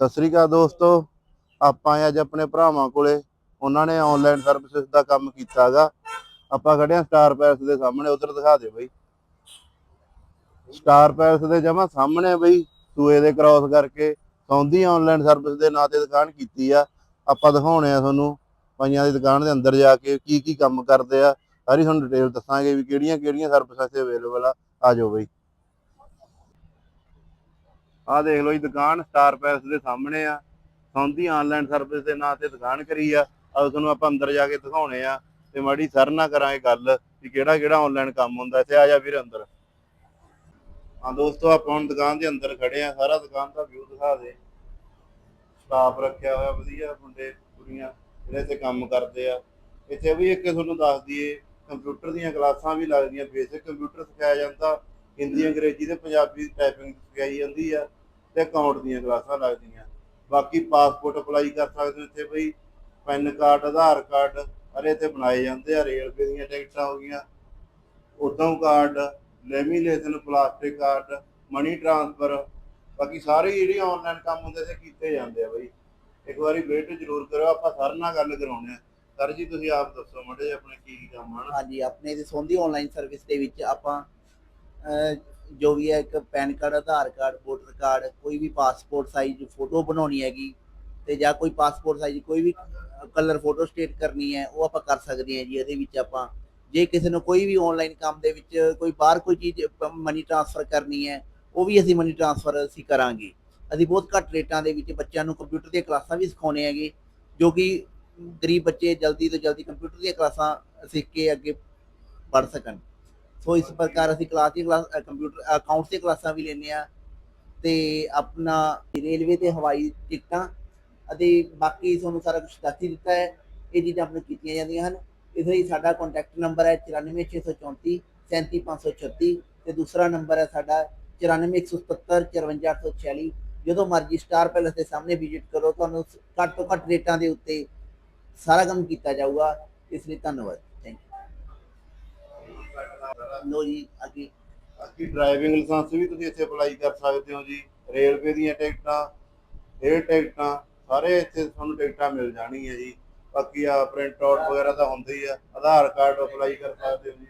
ਸਤਿ ਸ੍ਰੀ ਅਕਾਲ ਦੋਸਤੋ। ਆਪਾਂ ਅੱਜ ਆਪਣੇ ਭਰਾਵਾਂ ਕੋਲੇ। ਉਹਨਾਂ ਨੇ ਆਨਲਾਈਨ ਸਰਵਿਸਿਜ਼ ਦਾ ਕੰਮ ਕੀਤਾਗਾ। ਆਪਾਂ ਖੜੇ ਆ ਸਟਾਰ ਪੈਲਸ ਦੇ ਸਾਹਮਣੇ। ਉਧਰ ਦਿਖਾ ਦੇ ਬਈ। ਸਟਾਰ ਪੈਲਸ ਦੇ ਜਮਾ ਸਾਹਮਣੇ ਬਈ। ਸੂਏ ਦੇ ਕ੍ਰਾਸ ਕਰਕੇ ਸੌਂਦੀ ਆਨਲਾਈਨ ਸਰਵਿਸ ਦੇ ਨਾਂ ਤੇ ਦੁਕਾਨ ਕੀਤੀ ਆ। ਆਪਾਂ ਦਿਖਾਉਣੇ ਆ ਤੁਹਾਨੂੰ ਪਾਈਆਂ ਦੀ ਦੁਕਾਨ ਦੇ ਅੰਦਰ ਜਾ ਕੇ ਕੀ ਕੀ ਕੰਮ ਕਰਦੇ ਆ। ਸਾਰੀ ਤੁਹਾਨੂੰ ਡਿਟੇਲ ਦੱਸਾਂਗੇ ਵੀ ਕਿਹੜੀਆਂ ਕਿਹੜੀਆਂ ਸਰਵਿਸਾਂ ਇੱਥੇ ਅਵੇਲੇਬਲ ਆ। ਆ ਜਾਓ ਬਈ। ਆਹ ਦੇਖ ਲਓ ਜੀ, ਦੁਕਾਨ ਸਟਾਰ ਪੈਲਸ ਦੇ ਸਾਹਮਣੇ ਆ। ਸੌਂਦੀ ਆਨਲਾਈਨ ਸਰਵਿਸ ਦੇ ਨਾਂ ਤੇ ਦੁਕਾਨ ਕਰੀ ਆ। ਆ ਤੁਹਾਨੂੰ ਆਪਾਂ ਅੰਦਰ ਜਾ ਕੇ ਦਿਖਾਉਣੇ ਆ ਤੇ ਮਾੜੀ ਸਰ ਨਾ ਕਰਾਂਗੇ ਗੱਲ ਵੀ ਕਿਹੜਾ ਕਿਹੜਾ ਆਨਲਾਈਨ ਕੰਮ ਹੁੰਦਾ, ਇੱਥੇ ਆ ਜਾ ਵੀਰ ਅੰਦਰ। ਹਾਂ ਦੋਸਤੋ, ਆਪਾਂ ਹੁਣ ਦੁਕਾਨ ਦੇ ਅੰਦਰ ਖੜੇ ਆ। ਸਾਰਾ ਦੁਕਾਨ ਦਾ ਵਿਊ ਦਿਖਾ ਦੇ। ਸਟਾਫ ਰੱਖਿਆ ਹੋਇਆ ਵਧੀਆ, ਮੁੰਡੇ, ਕੁੜੀਆਂ ਜਿਹੜੇ ਇੱਥੇ ਕੰਮ ਕਰਦੇ ਆ। ਇੱਥੇ ਵੀ ਇੱਕ ਤੁਹਾਨੂੰ ਦੱਸ ਦਈਏ ਕੰਪਿਊਟਰ ਦੀਆਂ ਕਲਾਸਾਂ ਵੀ ਲੱਗਦੀਆਂ। ਬੇਸਿਕ ਕੰਪਿਊਟਰ ਸਿਖਾਇਆ ਜਾਂਦਾ। ਹਿੰਦੀ, ਅੰਗਰੇਜ਼ੀ ਤੇ ਪੰਜਾਬੀ ਟਾਈਪਿੰਗ ਸਿਖਾਈ ਜਾਂਦੀ ਆ। ਤੇ ਅਕਾਊਂਟ ਦੀਆਂ ਕਲਾਸਾਂ ਲੱਗਦੀਆਂ। ਬਾਕੀ ਪਾਸਪੋਰਟ ਅਪਲਾਈ ਕਰ ਸਕਦੇ ਹੋ ਇੱਥੇ ਬਈ। ਪੈਨ ਕਾਰਡ, ਆਧਾਰ ਕਾਰਡ ਅਰੇ ਇੱਥੇ ਬਣਾਏ ਜਾਂਦੇ ਆ ਰੇਲਵੇ ਦੀਆਂ ਟਿਕਟਾਂ ਹੋ ਗਈਆਂ। Udyam card, lamination, plastic card, money transfer. ਬਾਕੀ ਸਾਰੇ ਜਿਹੜੇ ਆਨਲਾਈਨ ਕੰਮ ਹੁੰਦੇ ਸੀ ਕੀਤੇ ਜਾਂਦੇ ਆ ਬਈ। ਇੱਕ ਵਾਰੀ ਵੇਟ ਜ਼ਰੂਰ ਕਰੋ ਆਪਾਂ ਸਰ ਨਾਲ ਗੱਲ ਕਰਾਉਣੇ ਆ। ਸਰ ਜੀ, ਤੁਸੀਂ ਆਪ ਦੱਸੋ ਮੜੇ ਆਪਣੇ ਕੀ ਕੀ ਕੰਮ ਹਨ ਹਾਂਜੀ, ਆਪਣੇ ਦੇ ਆਨਲਾਈਨ ਸਰਵਿਸ ਦੇ ਵਿੱਚ ਆਪਾਂ ਜੋ ਵੀ ਹੈ, ਇੱਕ pan card, Aadhaar card, voter card, ਕੋਈ ਵੀ ਪਾਸਪੋਰਟ ਸਾਈਜ਼ ਫੋਟੋ ਬਣਾਉਣੀ ਹੈਗੀ ਤੇ ਜਾਂ ਕੋਈ ਪਾਸਪੋਰਟ ਸਾਈਜ਼ ਕੋਈ ਵੀ ਕਲਰ ਫੋਟੋ ਸਟੇਟ ਕਰਨੀ ਹੈ, ਉਹ ਆਪਾਂ ਕਰ ਸਕਦੇ ਹਾਂ ਜੀ, ਇਹਦੇ ਵਿੱਚ ਆਪਾਂ। ਜੇ ਕਿਸੇ ਨੂੰ ਕੋਈ ਵੀ ਆਨਲਾਈਨ ਕੰਮ ਦੇ ਵਿੱਚ ਕੋਈ ਬਾਹਰ ਕੋਈ ਚੀਜ਼ ਮਨੀ ਟ੍ਰਾਂਸਫਰ ਕਰਨੀ ਹੈ, ਉਹ ਵੀ ਅਸੀਂ ਮਨੀ ਟ੍ਰਾਂਸਫਰ ਅਸੀਂ ਕਰਾਂਗੇ। ਅਸੀਂ ਬਹੁਤ ਘੱਟ ਰੇਟਾਂ ਦੇ ਵਿੱਚ ਬੱਚਿਆਂ ਨੂੰ ਕੰਪਿਊਟਰ ਦੀਆਂ ਕਲਾਸਾਂ ਵੀ ਸਿਖਾਉਣੇ ਹੈਗੇ, ਜੋ ਕਿ ਗਰੀਬ ਬੱਚੇ ਜਲਦੀ ਤੋਂ ਜਲਦੀ ਕੰਪਿਊਟਰ ਦੀਆਂ ਕਲਾਸਾਂ ਸਿੱਖ ਕੇ ਅੱਗੇ ਪੜ੍ਹ ਸਕਣ। ਸੋ ਇਸ ਪ੍ਰਕਾਰ ਅਸੀਂ ਕਲਾਸ ਦੀ ਕਲਾਸ ਕੰਪਿਊਟਰ ਅਕਾਊਂਟਸ ਦੀ ਕਲਾਸਾਂ ਵੀ ਲੈਂਦੇ ਆ ਤੇ ਆਪਣਾ ਰੇਲਵੇ ਤੇ ਹਵਾਈ ਟਿਕਟਾਂ ਅਤੇ ਬਾਕੀ ਤੁਹਾਨੂੰ ਸਾਰਾ ਕੁਝ ਦੱਸ ਹੀ ਦਿੱਤਾ ਹੈ। ਇਹ ਚੀਜ਼ਾਂ ਆਪਣੇ ਕੀਤੀਆਂ ਜਾਂਦੀਆਂ ਹਨ। ਇਸ ਲਈ ਸਾਡਾ ਕੰਟੈਕਟ ਨੰਬਰ ਹੈ 94634 37536 ਤੇ ਦੂਸਰਾ ਨੰਬਰ ਹੈ ਸਾਡਾ 9417 54846 ਜਦੋਂ ਮਰਜ਼ੀ ਸਟਾਰ ਪੈਲਸ ਦੇ ਸਾਹਮਣੇ ਵਿਜ਼ਿਟ ਕਰੋ, ਤੁਹਾਨੂੰ ਘੱਟ ਤੋਂ ਘੱਟ ਰੇਟਾਂ ਦੇ ਉੱਤੇ ਸਾਰਾ ਕੰਮ ਕੀਤਾ ਜਾਊਗਾ। ਇਸ ਲਈ ਧੰਨਵਾਦ। ਥੈਂਕ ਜੀ, ਅੱਗੇ ਬਾਕੀ ਡਰਾਈਵਿੰਗ ਲਾਇਸੈਂਸ ਵੀ ਤੁਸੀਂ ਇੱਥੇ ਅਪਲਾਈ ਕਰ ਸਕਦੇ ਹੋ ਜੀ ਰੇਲਵੇ ਦੀਆਂ ਟਿਕਟਾਂ 에ਅਰ ਟਿਕਟਾਂ, ਸਾਰੇ ਇੱਥੇ ਤੁਹਾਨੂੰ ਟਿਕਟਾਂ ਮਿਲ ਜਾਣਗੀਆਂ ਜੀ। ਬਾਕੀ ਆ ਪ੍ਰਿੰਟ ਆਊਟ ਵਗੈਰਾ ਤਾਂ ਹੁੰਦਾ ਹੀ ਆ, ਆਧਾਰ ਕਾਰਡ ਅਪਲਾਈ ਕਰ ਸਕਦੇ ਹੋ ਜੀ।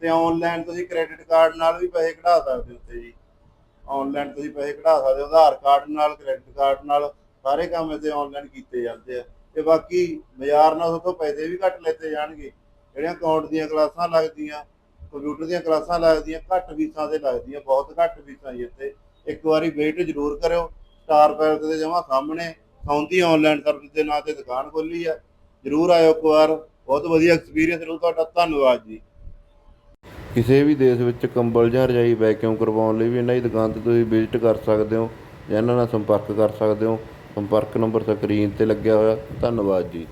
ਤੇ ਆਨਲਾਈਨ ਤੁਸੀਂ ਕ੍ਰੈਡਿਟ ਕਾਰਡ ਨਾਲ ਵੀ ਪੈਸੇ ਕਢਾ ਸਕਦੇ ਹੋ ਉੱਥੇ ਜੀ। ਆਨਲਾਈਨ ਤੁਸੀਂ ਪੈਸੇ ਕਢਾ ਸਕਦੇ ਹੋ, ਆਧਾਰ ਕਾਰਡ ਨਾਲ ਕ੍ਰੈਡਿਟ ਕਾਰਡ ਨਾਲ, ਸਾਰੇ ਕੰਮ ਇੱਥੇ ਆਨਲਾਈਨ ਕੀਤੇ ਜਾਂਦੇ ਆ। ਤੇ ਬਾਕੀ ਬਾਜ਼ਾਰ ਨਾਲ ਤੋਂ ਪੈਸੇ ਵੀ ਘੱਟ ਲੈਤੇ ਜਾਣਗੇ। ਜਿਹੜੀਆਂ ਅਕਾਊਂਟ ਦੀਆਂ ਕਲਾਸਾਂ ਲੱਗਦੀਆਂ ਕੰਪਿਊਟਰ ਦੀਆਂ ਕਲਾਸਾਂ ਲੱਗਦੀਆਂ, ਘੱਟ ਫੀਸਾਂ ਤੇ ਲੱਗਦੀਆਂ, ਬਹੁਤ ਘੱਟ ਫੀਸਾਂ ਜੀ ਇੱਥੇ। ਇੱਕ ਵਾਰੀ ਵੇਟ ਜ਼ਰੂਰ ਕਰਿਓ, ਸਟਾਰ ਪੈਲਸ ਦੇ ਜਮਾ ਸਾਹਮਣੇ, ਸੌਂਦੀ ਆਨਲਾਈਨ ਸਰਵਿਸ ਦੇ ਨਾਂ ਤੇ ਦੁਕਾਨ ਖੋਲੀ ਆ। ਜ਼ਰੂਰ ਆਇਓ ਇੱਕ ਵਾਰ, ਬਹੁਤ ਵਧੀਆ ਐਕਸਪੀਰੀਅੰਸ ਰਹੂ ਤੁਹਾਡਾ, ਧੰਨਵਾਦ ਜੀ। ਕਿਸੇ ਵੀ ਦੇਸ਼ ਵਿੱਚ ਕੰਬਲ ਜਾਂ ਰਜਾਈ ਵੈਕਿਊਮ ਕਰਵਾਉਣ ਲਈ ਵੀ ਇਹਨਾਂ ਦੀ ਦੁਕਾਨ ਤੇ ਤੁਸੀਂ ਵਿਜ਼ਿਟ ਕਰ ਸਕਦੇ ਹੋ ਜਾਂ ਇਹਨਾਂ ਨਾਲ ਸੰਪਰਕ ਕਰ ਸਕਦੇ ਹੋ। ਸੰਪਰਕ ਨੰਬਰ ਸਕਰੀਨ ਤੇ ਲੱਗਿਆ ਹੋਇਆ, ਧੰਨਵਾਦ ਜੀ।